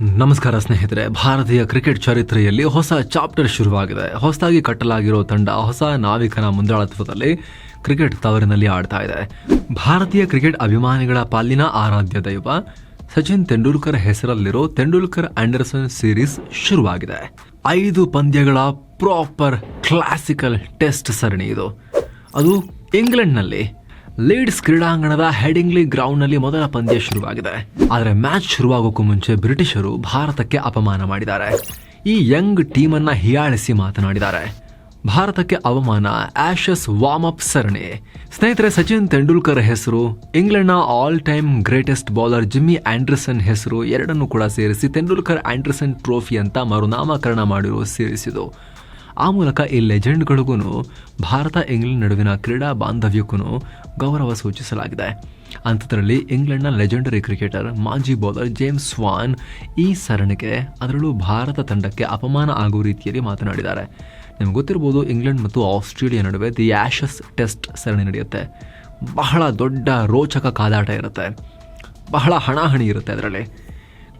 ನಮಸ್ಕಾರ ಸ್ನೇಹಿತರೆ, ಭಾರತೀಯ ಕ್ರಿಕೆಟ್ ಚರಿತ್ರೆಯಲ್ಲಿ ಹೊಸ ಚಾಪ್ಟರ್ ಶುರುವಾಗಿದೆ. ಹೊಸದಾಗಿ ಕಟ್ಟಲಾಗಿರೋ ತಂಡ ಹೊಸ ನಾವಿಕನ ಮುಂದಾಳತ್ವದಲ್ಲಿ ಕ್ರಿಕೆಟ್ ತವರಿನಲ್ಲಿ ಆಡ್ತಾ ಇದೆ. ಭಾರತೀಯ ಕ್ರಿಕೆಟ್ ಅಭಿಮಾನಿಗಳ ಪಾಲಿನ ಆರಾಧ್ಯ ದೈವ ಸಚಿನ್ ತೆಂಡೂಲ್ಕರ್ ಹೆಸರಲ್ಲಿರೋ ತೆಂಡೂಲ್ಕರ್ ಆಂಡರ್ಸನ್ ಸೀರೀಸ್ ಶುರುವಾಗಿದೆ. ಐದು ಪಂದ್ಯಗಳ ಪ್ರಾಪರ್ ಕ್ಲಾಸಿಕಲ್ ಟೆಸ್ಟ್ ಸರಣಿ ಇದು. ಅದು ಇಂಗ್ಲೆಂಡ್ನಲ್ಲಿ ಲೀಡ್ಸ್ ಕ್ರೀಡಾಂಗಣದ ಹೆಡಿಂಗ್ಲಿ ಗ್ರೌಂಡ್ನಲ್ಲಿ ಮೊದಲ ಪಂದ್ಯ ಶುರುವಾಗಿದೆ. ಆದರೆ ಮ್ಯಾಚ್ ಶುರುವಾಗೋಕ್ಕೂ ಮುಂಚೆ ಬ್ರಿಟಿಷರು ಭಾರತಕ್ಕೆ ಅಪಮಾನ ಮಾಡಿದ್ದಾರೆ. ಈ ಯಂಗ್ ಟೀಮನ್ನು ಹಿಯಾಳಿಸಿ ಮಾತನಾಡಿದ್ದಾರೆ. ಭಾರತಕ್ಕೆ ಅವಮಾನ ಆಶಸ್ ವಾರ್ಮ್ ಅಪ್ ಸರಣಿ. ಸ್ನೇಹಿತರೆ, ಸಚಿನ್ ತೆಂಡೂಲ್ಕರ್ ಹೆಸರು, ಇಂಗ್ಲೆಂಡ್ನ all time greatest bowler Jimmy Anderson ಹೆಸರು, ಎರಡನ್ನೂ ಕೂಡ ಸೇರಿಸಿ ತೆಂಡೂಲ್ಕರ್ ಆಂಡರ್ಸನ್ ಟ್ರೋಫಿ ಅಂತ ಮರುನಾಮಕರಣ ಮಾಡಿರುವ ಸೀರೀಸ್ ಇದು. ಆ ಮೂಲಕ ಈ ಲೆಜೆಂಡ್ಗಳಿಗೂ ಭಾರತ ಇಂಗ್ಲೆಂಡ್ ನಡುವಿನ ಕ್ರೀಡಾ ಬಾಂಧವ್ಯಕ್ಕೂ ಗೌರವ ಸೂಚಿಸಲಾಗಿದೆ. ಅಂಥದ್ರಲ್ಲಿ ಇಂಗ್ಲೆಂಡ್ನ ಲೆಜೆಂಡರಿ ಕ್ರಿಕೆಟರ್, ಮಾಜಿ ಬೌಲರ್ ಜೇಮ್ಸ್ ಸ್ವಾನ್ ಈ ಸರಣಿಗೆ, ಅದರಲ್ಲೂ ಭಾರತ ತಂಡಕ್ಕೆ ಅಪಮಾನ ಆಗುವ ರೀತಿಯಲ್ಲಿ ಮಾತನಾಡಿದ್ದಾರೆ. ನಿಮ್ಗೆ ಗೊತ್ತಿರ್ಬೋದು, ಇಂಗ್ಲೆಂಡ್ ಮತ್ತು ಆಸ್ಟ್ರೇಲಿಯಾ ನಡುವೆ ದಿ ಆ್ಯಶಸ್ ಟೆಸ್ಟ್ ಸರಣಿ ನಡೆಯುತ್ತೆ. ಬಹಳ ದೊಡ್ಡ ರೋಚಕ ಕಾದಾಟ ಇರುತ್ತೆ. ಬಹಳ ಹಣಾಹಣಿ ಇರುತ್ತೆ ಅದರಲ್ಲಿ.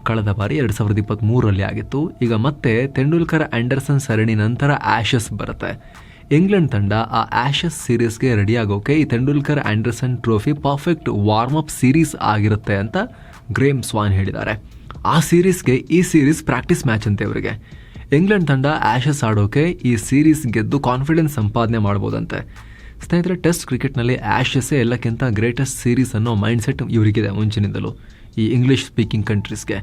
ಕಳೆದ ಬಾರಿ ಎರಡು ಸಾವಿರದ ಇಪ್ಪತ್ತ್ಮೂರರಲ್ಲಿ ಆಗಿತ್ತು. ಈಗ ಮತ್ತೆ ತೆಂಡೂಲ್ಕರ್ ಆಂಡರ್ಸನ್ ಸರಣಿ ನಂತರ ಆ್ಯಶಸ್ ಬರುತ್ತೆ. ಇಂಗ್ಲೆಂಡ್ ತಂಡ ಆ ಆ್ಯಶಸ್ ಸೀರೀಸ್ಗೆ ರೆಡಿ ಆಗೋಕೆ ಈ Tendulkar Anderson trophy perfect warm up series ಆಗಿರುತ್ತೆ ಅಂತ ಗ್ರೇಮ್ ಸ್ವಾನ್ ಹೇಳಿದ್ದಾರೆ. ಆ ಸೀರೀಸ್ಗೆ ಈ ಸೀರೀಸ್ ಪ್ರಾಕ್ಟೀಸ್ ಮ್ಯಾಚ್ ಅಂತೆ ಅವರಿಗೆ ಇಂಗ್ಲೆಂಡ್ ತಂಡ ಆ್ಯಶಸ್ ಆಡೋಕೆ ಈ ಸೀರೀಸ್ ಗೆದ್ದು ಕಾನ್ಫಿಡೆನ್ಸ್ ಸಂಪಾದನೆ ಮಾಡ್ಬೋದಂತೆ. ಸ್ನೇಹಿತರೆ, ಟೆಸ್ಟ್ ಕ್ರಿಕೆಟ್ನಲ್ಲಿ ಆ್ಯಶಸ್ಸೇ ಎಲ್ಲಕ್ಕಿಂತ ಗ್ರೇಟೆಸ್ಟ್ ಸೀರೀಸ್ ಅನ್ನೋ ಮೈಂಡ್ಸೆಟ್ ಇವರಿಗಿದೆ ಮುಂಚಿನಿಂದಲೂ. ಈ ಇಂಗ್ಲಿಷ್ ಸ್ಪೀಕಿಂಗ್ ಕಂಟ್ರೀಸ್ಗೆ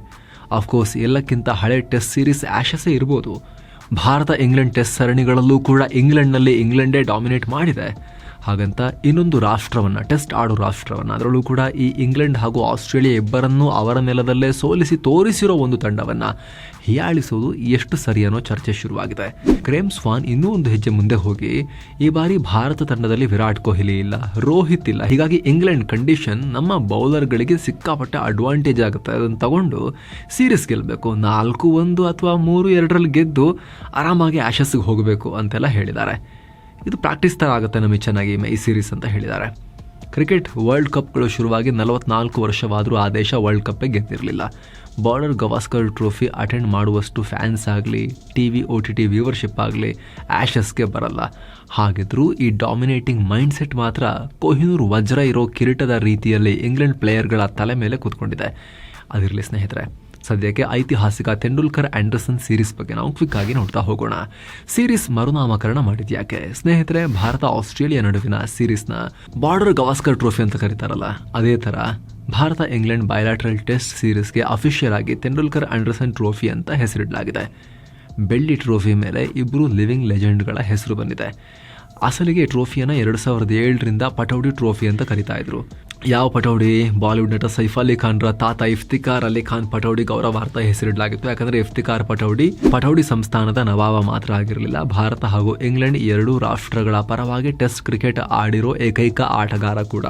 ಆಫ್ಕೋರ್ಸ್ ಎಲ್ಲಕ್ಕಿಂತ ಹಳೆ ಟೆಸ್ಟ್ ಸೀರೀಸ್ ಆ್ಯಶಸ್ಸೇ ಇರ್ಬೋದು. ಭಾರತ ಇಂಗ್ಲೆಂಡ್ ಟೆಸ್ಟ್ ಸರಣಿಗಳಲ್ಲೂ ಕೂಡ ಇಂಗ್ಲೆಂಡ್ನಲ್ಲಿ ಇಂಗ್ಲೆಂಡೇ ಡಾಮಿನೇಟ್ ಮಾಡಿದೆ. ಹಾಗಂತ ಇನ್ನೊಂದು ರಾಷ್ಟ್ರವನ್ನು ಟೆಸ್ಟ್ ಆಡೋ ರಾಷ್ಟ್ರವನ್ನು, ಅದರಲ್ಲೂ ಕೂಡ ಈ ಇಂಗ್ಲೆಂಡ್ ಹಾಗೂ ಆಸ್ಟ್ರೇಲಿಯಾ ಇಬ್ಬರನ್ನೂ ಅವರ ನೆಲದಲ್ಲೇ ಸೋಲಿಸಿ ತೋರಿಸಿರೋ ಒಂದು ತಂಡವನ್ನು ಹೀಯಾಳಿಸುವುದು ಎಷ್ಟು ಸರಿ ಅನ್ನೋ ಚರ್ಚೆ ಶುರುವಾಗಿದೆ. ಕ್ರೇಮ್ ಸ್ವಾನ್ ಇನ್ನೂ ಒಂದು ಹೆಜ್ಜೆ ಮುಂದೆ ಹೋಗಿ, ಈ ಬಾರಿ ಭಾರತ ತಂಡದಲ್ಲಿ ವಿರಾಟ್ ಕೊಹ್ಲಿ ಇಲ್ಲ, ರೋಹಿತ್ ಇಲ್ಲ. ಹೀಗಾಗಿ ಇಂಗ್ಲೆಂಡ್ ಕಂಡೀಷನ್ ನಮ್ಮ ಬೌಲರ್ಗಳಿಗೆ ಸಿಕ್ಕಾಪಟ್ಟೆ ಅಡ್ವಾಂಟೇಜ್ ಆಗುತ್ತೆ. ಅದನ್ನು ತಗೊಂಡು ಸೀರೀಸ್ ಗೆಲ್ಲಬೇಕು ನಾಲ್ಕು ಒಂದು ಅಥವಾ ಮೂರು ಎರಡರಲ್ಲಿ ಗೆದ್ದು ಆರಾಮಾಗಿ ಆಶಸ್ಸಿಗೆ ಹೋಗಬೇಕು ಅಂತೆಲ್ಲ ಹೇಳಿದ್ದಾರೆ. ಇದು ಪ್ರಾಕ್ಟೀಸ್ ಥರ ಆಗುತ್ತೆ ನಮಗೆ ಚೆನ್ನಾಗಿ ಈ ಸೀರೀಸ್ ಅಂತ ಹೇಳಿದ್ದಾರೆ. ಕ್ರಿಕೆಟ್ ವರ್ಲ್ಡ್ ಕಪ್ಗಳು ಶುರುವಾಗಿ ನಲವತ್ನಾಲ್ಕು ವರ್ಷವಾದರೂ ಆ ದೇಶ ವರ್ಲ್ಡ್ ಕಪ್ಪೇ ಗೆದ್ದಿರಲಿಲ್ಲ. ಬಾರ್ಡರ್ ಗವಾಸ್ಕರ್ ಟ್ರೋಫಿ ಅಟೆಂಡ್ ಮಾಡುವಷ್ಟು ಫ್ಯಾನ್ಸ್ ಆಗಲಿ T V O T T viewership ಆಗಲಿ ಆ್ಯಶಸ್ಗೆ ಬರಲ್ಲ. ಹಾಗಿದ್ರೂ ಈ ಡಾಮಿನೇಟಿಂಗ್ ಮೈಂಡ್ಸೆಟ್ ಮಾತ್ರ ಕೊಹಿನೂರ್ ವಜ್ರ ಇರೋ ಕಿರೀಟದ ರೀತಿಯಲ್ಲಿ ಇಂಗ್ಲೆಂಡ್ ಪ್ಲೇಯರ್ಗಳ ತಲೆ ಮೇಲೆ ಕೂತ್ಕೊಂಡಿದೆ. ಅದಿರಲಿ ಸ್ನೇಹಿತರೆ ಸದ್ಯಕ್ಕೆ ಐತಿಹಾಸಿಕ ತೆಂಡೂಲ್ಕರ್ ಆಂಡರ್ಸನ್ ಸೀರೀಸ್ ಬಗ್ಗೆ ನಾವು ಕ್ವಿಕ್ ಆಗಿ ನೋಡ್ತಾ ಹೋಗೋಣ. ಸೀರೀಸ್ ಮರುನಾಮಕರಣ ಮಾಡಿದ್ಯಾಕೆ ಸ್ನೇಹಿತರೆ, ಭಾರತ ಆಸ್ಟ್ರೇಲಿಯಾ ನಡುವಿನ ಸೀರೀಸ್ನ ಬಾರ್ಡರ್ ಗವಾಸ್ಕರ್ ಟ್ರೋಫಿ ಅಂತ ಕರೀತಾರಲ್ಲ, ಅದೇ ಥರ ಭಾರತ ಇಂಗ್ಲೆಂಡ್ ಬಯಲಾಟ್ರಲ್ ಟೆಸ್ಟ್ ಸೀರೀಸ್ಗೆ ಅಫಿಷಿಯಲ್ ಆಗಿ ತೆಂಡೂಲ್ಕರ್ ಆಂಡರ್ಸನ್ ಟ್ರೋಫಿ ಅಂತ ಹೆಸರಿಡಲಾಗಿದೆ. ಬೆಳ್ಳಿ ಟ್ರೋಫಿ ಮೇಲೆ ಇಬ್ಬರು ಲಿವಿಂಗ್ ಲೆಜೆಂಡ್ಗಳ ಹೆಸರು ಬಂದಿದೆ. ಅಸಲಿಗೆ ಟ್ರೋಫಿಯನ್ನು ಎರಡು ಸಾವಿರದ ಏಳರಿಂದ ಪಟೌಡಿ ಟ್ರೋಫಿ ಅಂತ ಕರಿತಾ ಇದ್ರು. ಯಾವ ಪಟೌಡಿ? ಬಾಲಿವುಡ್ ನಟ ಸೈಫ್ ಅಲಿ ಖಾನ್ರ ತಾತ ಇಫ್ತಿಕಾರ್ ಅಲಿ ಖಾನ್ ಪಟೌಡಿ ಗೌರವಾರ್ಥ ಹೆಸರಿಡಲಾಗಿತ್ತು. ಯಾಕಂದ್ರೆ ಇಫ್ತಿಕಾರ್ ಪಟೌಡಿ ಪಟೌಡಿ ಸಂಸ್ಥಾನದ ನವಾಬ ಮಾತ್ರ ಆಗಿರಲಿಲ್ಲ. ಭಾರತ ಹಾಗೂ ಇಂಗ್ಲೆಂಡ್ ಎರಡೂ ರಾಷ್ಟ್ರಗಳ ಪರವಾಗಿ ಟೆಸ್ಟ್ ಕ್ರಿಕೆಟ್ ಆಡಿರೋ ಏಕೈಕ ಆಟಗಾರ ಕೂಡ.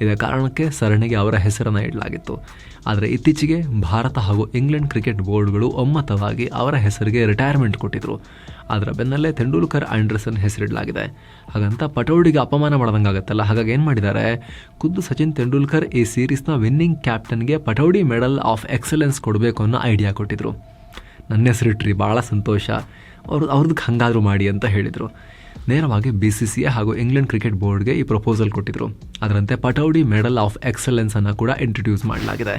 ಇದೇ ಕಾರಣಕ್ಕೆ ಸರಣಿಗೆ ಅವರ ಹೆಸರನ್ನು ಇಡಲಾಗಿತ್ತು. ಆದರೆ ಇತ್ತೀಚೆಗೆ ಭಾರತ ಹಾಗೂ ಇಂಗ್ಲೆಂಡ್ ಕ್ರಿಕೆಟ್ ಬೋರ್ಡ್ಗಳು ಒಮ್ಮತವಾಗಿ ಅವರ ಹೆಸರಿಗೆ ರಿಟೈರ್ಮೆಂಟ್ ಕೊಟ್ಟಿದ್ರು. ಅದರ ಬೆನ್ನಲ್ಲೇ ತೆಂಡೂಲ್ಕರ್ ಆ್ಯಂಡ್ರಸನ್ ಹೆಸರಿಡಲಾಗಿದೆ. ಹಾಗಂತ ಪಟೌಡಿಗೆ ಅಪಮಾನ ಮಾಡ್ದಂಗಾಗತ್ತಲ್ಲ, ಹಾಗಾಗಿ ಏನು ಮಾಡಿದ್ದಾರೆ? ಖುದ್ದು ಸಚಿನ್ ತೆಂಡೂಲ್ಕರ್ ಈ ಸೀರೀಸ್ನ ವಿನ್ನಿಂಗ್ ಕ್ಯಾಪ್ಟನ್ಗೆ ಪಟೌಡಿ ಮೆಡಲ್ ಆಫ್ ಎಕ್ಸಲೆನ್ಸ್ ಕೊಡಬೇಕು ಅನ್ನೋ ಐಡಿಯಾ ಕೊಟ್ಟಿದ್ರು. ನನ್ನ ಹೆಸರಿಟ್ರಿ ಭಾಳ ಸಂತೋಷ. ಅವ್ರದ್ದು ಅವ್ರದ್ದು ಹಂಗಾದರೂ ಮಾಡಿ ಅಂತ ಹೇಳಿದರು. ನೇರವಾಗಿ ಬಿ ಸಿ ಸಿ ಎ ಹಾಗೂ ಇಂಗ್ಲೆಂಡ್ ಕ್ರಿಕೆಟ್ ಬೋರ್ಡ್ಗೆ ಈ ಪ್ರಪೋಸಲ್ ಕೊಟ್ಟಿದ್ರು. ಅದರಂತೆ ಪಟೌಡಿ ಮೆಡಲ್ ಆಫ್ ಎಕ್ಸಲೆನ್ಸ್ ಅನ್ನು ಕೂಡ ಇಂಟ್ರೊಡ್ಯೂಸ್ ಮಾಡಲಾಗಿದೆ.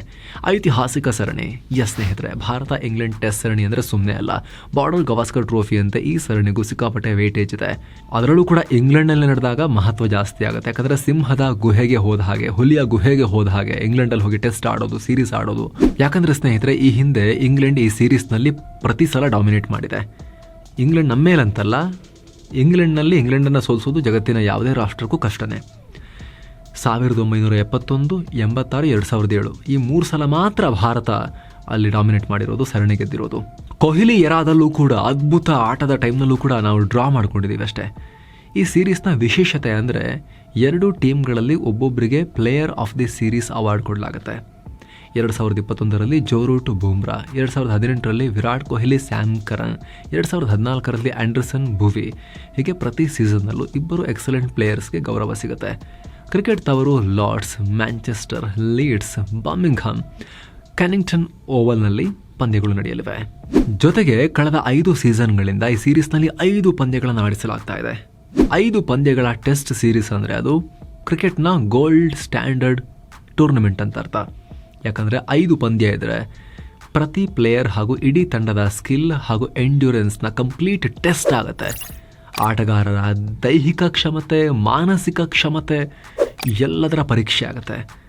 ಐತಿಹಾಸಿಕ ಸರಣಿ. ಎಸ್ ಸ್ನೇಹಿತರೆ, ಭಾರತ ಇಂಗ್ಲೆಂಡ್ ಟೆಸ್ಟ್ ಸರಣಿ ಅಂದರೆ ಸುಮ್ಮನೆ ಅಲ್ಲ. ಬಾರ್ಡರ್ ಗವಾಸ್ಕರ್ ಟ್ರೋಫಿ ಅಂತ ಈ ಸರಣಿಗೂ ಸಿಕ್ಕಾಪಟ್ಟೆ ವೇಟೇಜ್ ಇದೆ. ಅದರಲ್ಲೂ ಕೂಡ ಇಂಗ್ಲೆಂಡ್ನಲ್ಲಿ ನಡೆದಾಗ ಮಹತ್ವ ಜಾಸ್ತಿ ಆಗುತ್ತೆ. ಯಾಕಂದರೆ ಸಿಂಹದ ಗುಹೆಗೆ ಹೋದ ಹಾಗೆ, ಹುಲಿಯ ಗುಹೆಗೆ ಹೋದ ಹಾಗೆ ಇಂಗ್ಲೆಂಡಲ್ಲಿ ಹೋಗಿ ಟೆಸ್ಟ್ ಆಡೋದು ಸೀರೀಸ್ ಆಡೋದು. ಯಾಕಂದರೆ ಸ್ನೇಹಿತರೆ, ಈ ಹಿಂದೆ ಇಂಗ್ಲೆಂಡ್ ಈ ಸೀರೀಸ್ನಲ್ಲಿ ಪ್ರತಿ ಸಲ ಡಾಮಿನೇಟ್ ಮಾಡಿದೆ. ಇಂಗ್ಲೆಂಡ್ ನಮ್ಮ ಮೇಲಂತಲ್ಲ ಇಂಗ್ಲೆಂಡ್ನಲ್ಲಿ ಇಂಗ್ಲೆಂಡನ್ನು ಸೋಲಿಸೋದು ಜಗತ್ತಿನ ಯಾವುದೇ ರಾಷ್ಟ್ರಕ್ಕೂ ಕಷ್ಟನೇ. ಸಾವಿರದ ಒಂಬೈನೂರ ಎಪ್ಪತ್ತೊಂದು, ಎಂಬತ್ತಾರು, ಎರಡು ಸಾವಿರದ ಏಳು. ಈ ಮೂರು ಸಲ ಮಾತ್ರ ಭಾರತ ಅಲ್ಲಿ ಡಾಮಿನೇಟ್ ಮಾಡಿರೋದು, ಸರಣಿ ಗೆದ್ದಿರೋದು. ಕೊಹ್ಲಿ ಎರಾದಲ್ಲೂ ಕೂಡ, ಅದ್ಭುತ ಆಟದ ಟೈಮ್ನಲ್ಲೂ ಕೂಡ ನಾವು ಡ್ರಾ ಮಾಡ್ಕೊಂಡಿದ್ದೀವಿ ಅಷ್ಟೇ. ಈ ಸೀರೀಸ್ನ ವಿಶೇಷತೆ ಅಂದರೆ ಎರಡು ಟೀಮ್ಗಳಲ್ಲಿ ಒಬ್ಬೊಬ್ಬರಿಗೆ player of the series award ಕೊಡಲಾಗುತ್ತೆ. ಎರಡು ಸಾವಿರದ ಇಪ್ಪತ್ತೊಂದರಲ್ಲಿ ಜೋರೂಟ್ ಬೂಮ್ರಾ, ಎರಡು ಸಾವಿರದ ಹದಿನೆಂಟರಲ್ಲಿ ವಿರಾಟ್ ಕೊಹ್ಲಿ, ಸ್ಯಾಮ್ ಕರನ್ ಎರಡು ಸಾವಿರದ ಹದಿನಾಲ್ಕರಲ್ಲಿ ಆ್ಯಂಡರ್ಸನ್ ಭುವಿ. ಹೀಗೆ ಪ್ರತಿ ಸೀಸನ್ನಲ್ಲೂ ಇಬ್ಬರು ಎಕ್ಸಲೆಂಟ್ ಪ್ಲೇಯರ್ಸ್ಗೆ ಗೌರವ ಸಿಗುತ್ತೆ. ಕ್ರಿಕೆಟ್ ತವರು Lord's, Manchester, Leeds Birmingham Kennington ಓವಲ್ನಲ್ಲಿ ಪಂದ್ಯಗಳು ನಡೆಯಲಿವೆ. ಜೊತೆಗೆ ಕಳೆದ ಐದು ಸೀಸನ್ಗಳಿಂದ ಈ ಸೀರೀಸ್ನಲ್ಲಿ ಐದು ಪಂದ್ಯಗಳನ್ನು ಆಡಿಸಲಾಗ್ತಾ ಇದೆ. ಐದು ಪಂದ್ಯಗಳ ಟೆಸ್ಟ್ ಸೀರೀಸ್ ಅಂದರೆ ಅದು ಕ್ರಿಕೆಟ್ನ ಗೋಲ್ಡ್ ಸ್ಟ್ಯಾಂಡರ್ಡ್ ಟೂರ್ನಮೆಂಟ್ ಅಂತ ಅರ್ಥ. ಯಾಕಂದರೆ ಐದು ಪಂದ್ಯ ಇದ್ದರೆ ಪ್ರತಿ ಪ್ಲೇಯರ್ ಹಾಗೂ ಇಡೀ ತಂಡದ ಸ್ಕಿಲ್ ಹಾಗೂ ಎಂಡ್ಯೂರೆನ್ಸ್ನ ಕಂಪ್ಲೀಟ್ ಟೆಸ್ಟ್ ಆಗುತ್ತೆ. ಆಟಗಾರರ ದೈಹಿಕ ಕ್ಷಮತೆ, ಮಾನಸಿಕ ಕ್ಷಮತೆ ಎಲ್ಲದರ ಪರೀಕ್ಷೆ ಆಗುತ್ತೆ.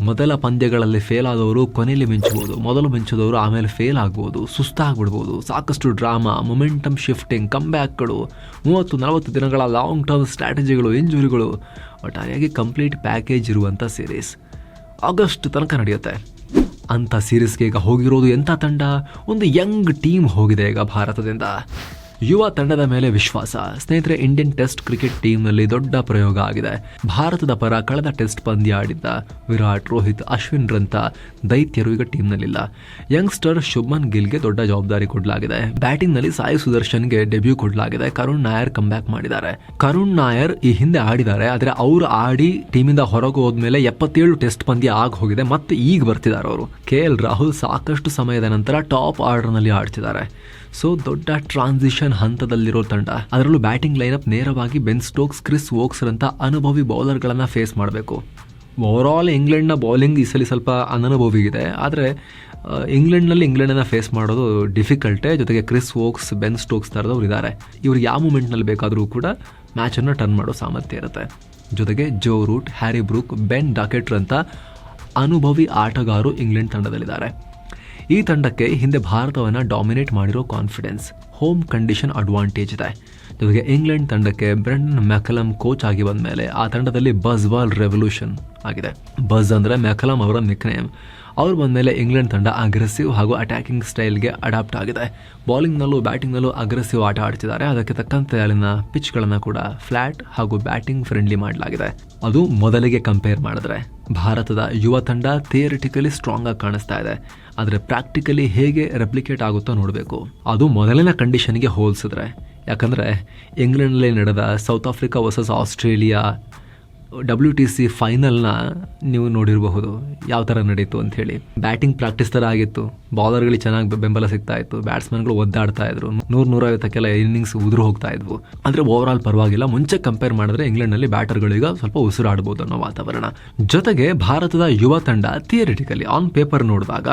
ಮೊದಲ ಪಂದ್ಯಗಳಲ್ಲಿ ಫೇಲ್ ಆದವರು ಕೊನೆಯಲ್ಲಿ ಮಿಂಚಬಹುದು ಮೊದಲು ಮಿಂಚಿದವರು ಆಮೇಲೆ ಫೇಲ್ ಆಗ್ಬೋದು, ಸುಸ್ತಾಗ್ಬಿಡ್ಬೋದು, ಸಾಕಷ್ಟು ಡ್ರಾಮಾ ಮೊಮೆಂಟಮ್ ಶಿಫ್ಟಿಂಗ್ ಕಮ್ಬ್ಯಾಕ್ಗಳು ಮೂವತ್ತು, ನಲವತ್ತು ದಿನಗಳ ಲಾಂಗ್ ಟರ್ಮ್ ಸ್ಟ್ರಾಟಜಿಗಳು ಇಂಜುರಿಗಳು ಒಟ್ಟಾರೆಯಾಗಿ ಕಂಪ್ಲೀಟ್ ಪ್ಯಾಕೇಜ್ ಇರುವಂಥ ಸೀರೀಸ್ ಆಗಸ್ಟ್ ತನಕ ನಡೆಯುತ್ತೆ. ಅಂಥ ಸೀರೀಸ್ಗೆ ಈಗ ಹೋಗಿರೋದು ಎಂಥ ತಂಡ? ಒಂದು ಯಂಗ್ ಟೀಮ್ ಹೋಗಿದೆ ಈಗ ಭಾರತದಿಂದ. ಯುವ ತಂಡದ ಮೇಲೆ ವಿಶ್ವಾಸ. ಸ್ನೇಹಿತರೆ, ಇಂಡಿಯನ್ ಟೆಸ್ಟ್ ಕ್ರಿಕೆಟ್ ಟೀಮ್ನಲ್ಲಿ ದೊಡ್ಡ ಪ್ರಯೋಗ ಆಗಿದೆ. ಭಾರತದ ಪರ ಕಳೆದ ಟೆಸ್ಟ್ ಪಂದ್ಯ ಆಡಿದ್ದ ವಿರಾಟ್, ರೋಹಿತ್, ಅಶ್ವಿನ್ ರಂತ ದೈತ್ಯರು ಈಗ ಟೀಮ್ನಲ್ಲಿಲ್ಲ. ಯಂಗ್ಸ್ಟರ್ ಶುಭ್ಮನ್ ಗಿಲ್ಗೆ ದೊಡ್ಡ ಜವಾಬ್ದಾರಿ ಕೊಡಲಾಗಿದೆ. ಬ್ಯಾಟಿಂಗ್ನಲ್ಲಿ ಸಾಯಿ ಸುದರ್ಶನ್ಗೆ ಡೆಬ್ಯೂ ಕೊಡಲಾಗಿದೆ. ಕರುಣ್ ನಾಯರ್ ಕಮ್ಬ್ಯಾಕ್ ಮಾಡಿದ್ದಾರೆ. ಕರುಣ್ ನಾಯರ್ ಈ ಹಿಂದೆ ಆಡಿದ್ದಾರೆ, ಆದರೆ ಅವರು ಆಡಿ ಟೀಮಿಂದ ಹೊರಗೆ ಹೋದ್ಮೇಲೆ ಎಪ್ಪತ್ತೇಳು ಟೆಸ್ಟ್ ಪಂದ್ಯ ಆಗಿ ಹೋಗಿದೆ ಮತ್ತೆ ಈಗ ಬರ್ತಿದ್ದಾರೆ ಅವರು. ಕೆ ಎಲ್ ರಾಹುಲ್ ಸಾಕಷ್ಟು ಸಮಯದ ನಂತರ ಟಾಪ್ ಆರ್ಡರ್ನಲ್ಲಿ ಆಡ್ತಿದ್ದಾರೆ. ಸೊ, ದೊಡ್ಡ ಟ್ರಾನ್ಸಿಷನ್ ಹಂತದಲ್ಲಿರೋ ತಂಡ, ಅದರಲ್ಲೂ ಬ್ಯಾಟಿಂಗ್ ಲೈನಪ್ ನೇರವಾಗಿ ಬೆನ್ ಸ್ಟೋಕ್ಸ್ ಕ್ರಿಸ್ ವೋಕ್ಸ್ ಅಂತ ಅನುಭವಿ ಬೌಲರ್ಗಳನ್ನು ಫೇಸ್ ಮಾಡಬೇಕು. ಓವರಾಲ್ ಇಂಗ್ಲೆಂಡ್ನ ಬೌಲಿಂಗ್ ಈ ಸಲ ಸ್ವಲ್ಪ ಅನನುಭವಿಗಿದೆ ಆದರೆ ಇಂಗ್ಲೆಂಡ್ನಲ್ಲಿ ಇಂಗ್ಲೆಂಡನ್ನು ಫೇಸ್ ಮಾಡೋದು ಡಿಫಿಕಲ್ಟೇ ಜೊತೆಗೆ ಕ್ರಿಸ್ ವೋಕ್ಸ್ ಬೆನ್ ಸ್ಟೋಕ್ಸ್ ಥರದವ್ರು ಇದ್ದಾರೆ ಇವರು ಯಾವ ಮೂಮೆಂಟ್ನಲ್ಲಿ ಬೇಕಾದರೂ ಕೂಡ ಮ್ಯಾಚನ್ನು ಟರ್ನ್ ಮಾಡೋ ಸಾಮರ್ಥ್ಯ ಇರುತ್ತೆ. ಜೊತೆಗೆ Joe Root Harry Brook Ben ಡಾಕೆಟ್ರ್ ಅಂತ ಅನುಭವಿ ಆಟಗಾರರು ಇಂಗ್ಲೆಂಡ್ ತಂಡದಲ್ಲಿದ್ದಾರೆ. ಈ ತಂಡಕ್ಕೆ ಹಿಂದೆ ಭಾರತವನ್ನು ಡಾಮಿನೇಟ್ ಮಾಡಿರೋ ಕಾನ್ಫಿಡೆನ್ಸ್ ಹೋಮ್ ಕಂಡೀಷನ್ ಅಡ್ವಾಂಟೇಜ್ ಇದೆ. ಜೊತೆಗೆ ಇಂಗ್ಲೆಂಡ್ ತಂಡಕ್ಕೆ ಬ್ರೆಂಡನ್ ಮೆಕಲಮ್ ಕೋಚ್ ಆಗಿ ಬಂದ ಮೇಲೆ ಆ ತಂಡದಲ್ಲಿ ಬಸ್ ಬಾಲ್ ರೆವಲ್ಯೂಷನ್ ಆಗಿದೆ. ಬಸ್ ಅಂದರೆ ಮ್ಯಾಕಲಮ್ ಅವರ ನಿಕ್ನೇಮ್ ಅವ್ರು ಬಂದಮೇಲೆ ಇಂಗ್ಲೆಂಡ್ ತಂಡ ಅಗ್ರೆಸಿವ್ ಹಾಗೂ ಅಟ್ಯಾಕಿಂಗ್ ಸ್ಟೈಲ್ಗೆ ಅಡಾಪ್ಟ್ ಆಗಿದೆ. ಬೌಲಿಂಗ್ನಲ್ಲೂ ಬ್ಯಾಟಿಂಗ್ನಲ್ಲೂ ಅಗ್ರೆಸಿವ್ ಆಟ ಆಡ್ತಿದ್ದಾರೆ. ಅದಕ್ಕೆ ತಕ್ಕಂತೆ ಅಲ್ಲಿನ ಪಿಚ್ಗಳನ್ನು ಕೂಡ ಫ್ಲಾಟ್ ಹಾಗೂ ಬ್ಯಾಟಿಂಗ್ ಫ್ರೆಂಡ್ಲಿ ಮಾಡಲಾಗಿದೆ. ಅದು ಮೊದಲಿಗೆ ಕಂಪೇರ್ ಮಾಡಿದ್ರೆ. ಭಾರತದ ಯುವ ತಂಡ ಥಿಯರಿಟಿಕಲಿ ಸ್ಟ್ರಾಂಗ್ ಆಗಿ ಕಾಣಿಸ್ತಾ ಇದೆ. ಆದರೆ ಪ್ರಾಕ್ಟಿಕಲಿ ಹೇಗೆ ರೆಪ್ಲಿಕೇಟ್ ಆಗುತ್ತೋ ನೋಡಬೇಕು. ಅದು ಮೊದಲಿನ ಕಂಡೀಷನ್ಗೆ ಹೋಲಿಸಿದ್ರೆ. ಯಾಕಂದರೆ ಇಂಗ್ಲೆಂಡ್ನಲ್ಲಿ ನಡೆದ South Africa versus Australia W T C ಫೈನಲ್ನ ನೀವು ನೋಡಿರಬಹುದು. ಯಾವ ಥರ ನಡೀತು ಅಂತ ಹೇಳಿ. ಬ್ಯಾಟಿಂಗ್ ಪ್ರಾಕ್ಟೀಸ್ ಥರ ಆಗಿತ್ತು. ಬಾಲರ್ಗಳಿಗೆ ಚೆನ್ನಾಗಿ ಬೆಂಬಲ ಸಿಗ್ತಾ ಇತ್ತು. ಬ್ಯಾಟ್ಸ್ಮನ್ಗಳು ಒದ್ದಾಡ್ತಾ ಇದ್ರು. ನೂರು ನೂರೈವತ್ತಕ್ಕೆಲ್ಲ ಇನ್ನಿಂಗ್ಸ್ ಉದುರು ಹೋಗ್ತಾ ಇದ್ವು. ಅಂದರೆ ಓವರ್ ಆಲ್ ಪರವಾಗಿಲ್ಲ. ಮುಂಚೆ ಕಂಪೇರ್ ಮಾಡಿದ್ರೆ ಇಂಗ್ಲೆಂಡ್ನಲ್ಲಿ ಬ್ಯಾಟರ್ಗಳೀಗ ಸ್ವಲ್ಪ ಉಸಿರಾಡ್ಬೋದು ಅನ್ನೋ ವಾತಾವರಣ. ಜೊತೆಗೆ ಭಾರತದ ಯುವ ತಂಡ ಥಿಯರಿಟಿಕಲಿ ಆನ್ ಪೇಪರ್ ನೋಡಿದಾಗ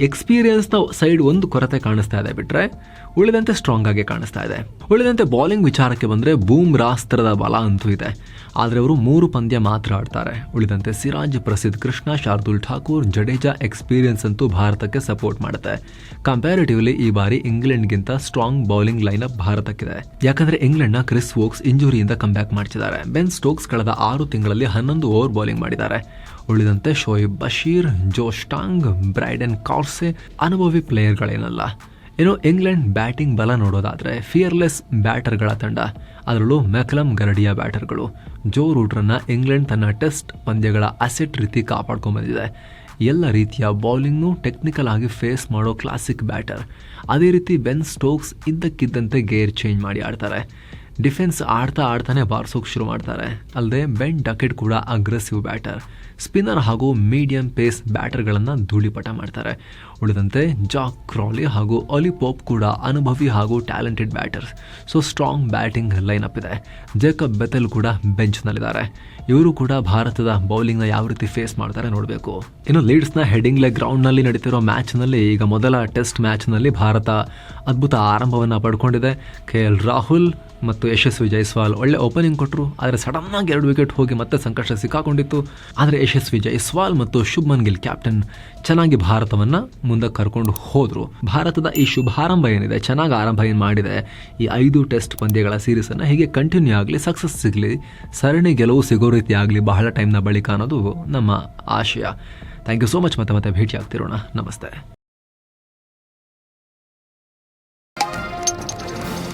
ಎಕ್ಸ್ಪೀರಿಯನ್ಸ್ನ ಸೈಡ್ ಒಂದು ಕೊರತೆ ಕಾಣಿಸ್ತಾ ಇದೆ ಬಿಟ್ಟರೆ ಉಳಿದಂತೆ ಸ್ಟ್ರಾಂಗ್ ಆಗಿ ಕಾಣಿಸ್ತಾ ಇದೆ. ಉಳಿದಂತೆ ಬೌಲಿಂಗ್ ವಿಚಾರಕ್ಕೆ ಬಂದರೆ ಬೂಮ್ ರಾಸ್ತ್ರದ ಬಲ ಅಂತೂ ಇದೆ. ಆದರೆ ಅವರು ಮೂರು ಪಂದ್ಯ ಮಾತ್ರ ಆಡ್ತಾರೆ. ಉಳಿದಂತೆ ಸಿರಾಜ್, ಪ್ರಸಿದ್ಧ ಕೃಷ್ಣ, ಶಾರ್ದುಲ್ ಠಾಕೂರ್, ಜಡೇಜಾ ಎಕ್ಸ್ಪೀರಿಯನ್ಸ್ ಅಂತೂ ಭಾರತಕ್ಕೆ ಸಪೋರ್ಟ್ ಮಾಡುತ್ತೆ. ಕಂಪ್ಯಾರಿಟಿವ್ಲಿ ಈ ಬಾರಿ ಇಂಗ್ಲೆಂಡ್ಗಿಂತ ಸ್ಟ್ರಾಂಗ್ ಬೌಲಿಂಗ್ ಲೈನಪ್ ಭಾರತಕ್ಕಿದೆ. ಯಾಕಂದ್ರೆ ಇಂಗ್ಲೆಂಡ್ನ ಕ್ರಿಸ್ ವೋಕ್ಸ್ ಇಂಜುರಿಯಿಂದ ಕಂಬ್ಯಾಕ್ ಮಾಡ್ತಿದ್ದಾರೆ. ಬೆನ್ ಸ್ಟೋಕ್ಸ್ ಕಳೆದ ಆರು ತಿಂಗಳಲ್ಲಿ ಹನ್ನೊಂದು ಓವರ್ ಬೌಲಿಂಗ್ ಮಾಡಿದ್ದಾರೆ. ಉಳಿದಂತೆ ಶೋಯಿಬ್ ಬಶೀರ್ ಜೋಸ್ಟಾಂಗ್ ಬ್ರೈಡನ್ ಕಾರ್ಸೆ ಅನುಭವಿ ಪ್ಲೇಯರ್ಗಳೇನಲ್ಲ. ಇನ್ನು ಇಂಗ್ಲೆಂಡ್ ಬ್ಯಾಟಿಂಗ್ ಬಲ ನೋಡೋದಾದರೆ ಫಿಯರ್ಲೆಸ್ ಬ್ಯಾಟರ್ಗಳ ತಂಡ. ಅದರಲ್ಲೂ ಮೆಕ್ಲಮ್ ಗರಡಿಯಾ ಬ್ಯಾಟರ್ಗಳು. ಜೋ ರೂಟ್ರನ್ನ ಇಂಗ್ಲೆಂಡ್ ತನ್ನ ಟೆಸ್ಟ್ ಪಂದ್ಯಗಳ ಅಸೆಟ್ ರೀತಿ ಕಾಪಾಡ್ಕೊಂಡ್ಬಂದಿದೆ ಎಲ್ಲ ರೀತಿಯ ಬೌಲಿಂಗ್ನು ಟೆಕ್ನಿಕಲ್ ಆಗಿ ಫೇಸ್ ಮಾಡೋ ಕ್ಲಾಸಿಕ್ ಬ್ಯಾಟರ್. ಅದೇ ರೀತಿ ಬೆನ್ ಸ್ಟೋಕ್ಸ್ ಇದ್ದಕ್ಕಿದ್ದಂತೆ ಗೇರ್ ಚೇಂಜ್ ಮಾಡಿ ಆಡ್ತಾರೆ. ಡಿಫೆನ್ಸ್ ಆಡ್ತಾ ಆಡ್ತಾನೆ ಬಾರಿಸೋಕೆ ಶುರು ಮಾಡ್ತಾರೆ. ಅಲ್ಲದೆ ಬೆನ್ ಡಕೆಟ್ ಕೂಡ ಅಗ್ರೆಸಿವ್ ಬ್ಯಾಟರ್ ಸ್ಪಿನ್ನರ್ ಹಾಗೂ ಮೀಡಿಯಂ ಪೇಸ್ ಬ್ಯಾಟರ್ಗಳನ್ನು ಧೂಳಿಪಟ ಮಾಡ್ತಾರೆ. ಉಳಿದಂತೆ ಜಾಕ್ ಕ್ರಾಲಿ ಹಾಗೂ ಒಲಿಪೋಪ್ ಕೂಡ ಅನುಭವಿ ಹಾಗೂ talented batters so, strong batting lineup ಇದೆ. ಜೇಕಬ್ ಬೆತಲ್ ಕೂಡ ಬೆಂಚ್ನಲ್ಲಿದ್ದಾರೆ. ಇವರು ಕೂಡ ಭಾರತದ ಬೌಲಿಂಗ್ನ ಯಾವ ರೀತಿ ಫೇಸ್ ಮಾಡ್ತಾರೆ ನೋಡಬೇಕು. ಇನ್ನು ಲೀಡ್ಸ್ನ ಹೆಡಿಂಗ್ ಲೆಗ್ ಗ್ರೌಂಡ್ನಲ್ಲಿ ನಡೀತಿರೋ ಮ್ಯಾಚ್ನಲ್ಲಿ ಈಗ ಮೊದಲ ಟೆಸ್ಟ್ ಮ್ಯಾಚ್ನಲ್ಲಿ ಭಾರತ ಅದ್ಭುತ ಆರಂಭವನ್ನು ಪಡ್ಕೊಂಡಿದೆ. ಕೆ ಎಲ್ ರಾಹುಲ್ ಮತ್ತು ಯಶಸ್ವಿ ಜೈಸ್ವಾಲ್ ಒಳ್ಳೆ ಓಪನಿಂಗ್ ಕೊಟ್ಟರು ಆದರೆ ಸಡನ್ನಾಗಿ ಎರಡು ವಿಕೆಟ್ ಹೋಗಿ ಮತ್ತೆ ಸಂಕಷ್ಟ ಸಿಕ್ಕಾಕೊಂಡಿತ್ತು. ಆದರೆ ಯಶಸ್ವಿ ಜೈಸ್ವಾಲ್ ಮತ್ತು ಶುಭ್ಮನ್ ಗಿಲ್ ಕ್ಯಾಪ್ಟನ್ ಚೆನ್ನಾಗಿ ಭಾರತವನ್ನು ಮುಂದಕ್ಕೆ ಕರ್ಕೊಂಡು ಹೋದರು. ಭಾರತದ ಈ ಶುಭಾರಂಭ ಏನಿದೆ, ಚೆನ್ನಾಗಿ ಆರಂಭ ಏನು ಮಾಡಿದೆ, ಈ ಐದು ಟೆಸ್ಟ್ ಪಂದ್ಯಗಳ ಸೀರೀಸನ್ನು ಹೀಗೆ ಕಂಟಿನ್ಯೂ ಆಗಲಿ ಸಕ್ಸಸ್ ಸಿಗಲಿ, ಸರಣಿ ಗೆಲುವು ಸಿಗೋ ರೀತಿ ಆಗಲಿ ಬಹಳ ಟೈಮ್ನ ಬಳಿಕ ಅನ್ನೋದು ನಮ್ಮ ಆಶಯ. ಥ್ಯಾಂಕ್ ಯು ಸೋ ಮಚ್ ಮತ್ತೆ ಮತ್ತೆ ಭೇಟಿ ಆಗ್ತಿರೋಣ ನಮಸ್ತೆ.